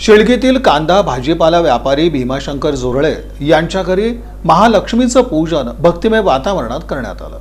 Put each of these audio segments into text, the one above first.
शेळकेतील कांदा भाजीपाला व्यापारी भीमाशंकर जोरळे यांच्या घरी महालक्ष्मीचं पूजन भक्तिमय वातावरणात करण्यात आलं.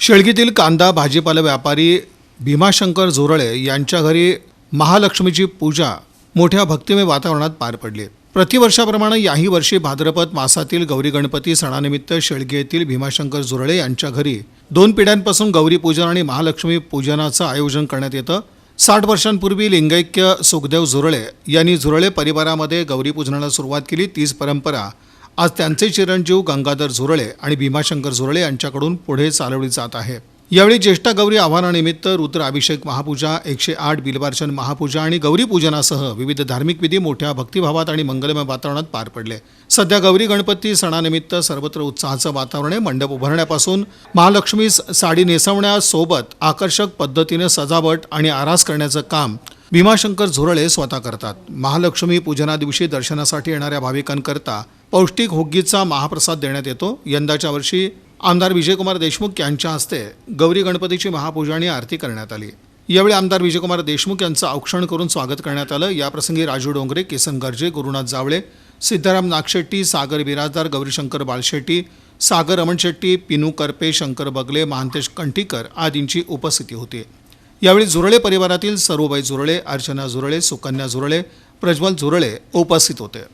शेळकीतील कांदा भाजीपाला व्यापारी भीमाशंकर जोरळे यांच्या घरी महालक्ष्मीची पूजा मोठ्या भक्तिमय वातावरणात पार पडली. प्रतिवर्षाप्रमाणे याही वर्षी भाद्रपद मासातील गौरी गणपती सणानिमित्त शेळगे येथील भीमाशंकर झुरळे यांच्या घरी दोन पिढ्यांपासून गौरी पूजन आणि महालक्ष्मी पूजनाचं आयोजन करण्यात येतं. साठ वर्षांपूर्वी लिंगैक्य सुखदेव झुरळे यांनी झुरळे परिवारामध्ये गौरी पूजनाला सुरुवात केली. तीच परंपरा आज त्यांचे चिरंजीव गंगाधर झुरळे आणि भीमाशंकर झुरळे यांच्याकडून पुढे चालवली जात आहे. यावेळी ज्येष्ठा गौरी आव्हानानिमित्त रुद्र अभिषेक महापूजा एकशे आठ बिलवार्चन महापूजा आणि गौरीपूजनासह विविध धार्मिक विधी मोठ्या भक्तिभावात आणि मंगलमय वातावरणात पार पडले. सध्या गौरी गणपती सणानिमित्त सर्वत्र उत्साहाचं वातावरण आहे. मंडप उभारण्यापासून महालक्ष्मीस साडी नेसवण्यासोबत आकर्षक पद्धतीने सजावट आणि आरास करण्याचं काम भीमाशंकर झुरळे स्वतः करतात. महालक्ष्मी पूजना दिवशी दर्शनासाठी येणाऱ्या भाविकांकरता पौष्टिक होग्गीचा महाप्रसाद देण्यात येतो. यंदाच्या वर्षी आमदार विजयकुमार देशमुख यांच्या हस्ते गौरी गणपतीची महापूजा आणि आरती करण्यात आली. यावेळी आमदार विजयकुमार देशमुख यांचं औक्षण करून स्वागत करण्यात आलं. याप्रसंगी राजू डोंगरे किसन गर्जे गुरुनाथ जावळे सिद्धाराम नागशेट्टी सागर बिराजदार गौरीशंकर बालशेट्टी सागर रमण शेट्टी पिनू करपे शंकर बगले महांतेश कंठीकर आदींची उपस्थिती होती. यावेळी झुरळे परिवारातील सरूबाई झुरळे अर्चना झुरळे सुकन्या झुरळे प्रज्वल झुरळे उपस्थित होते.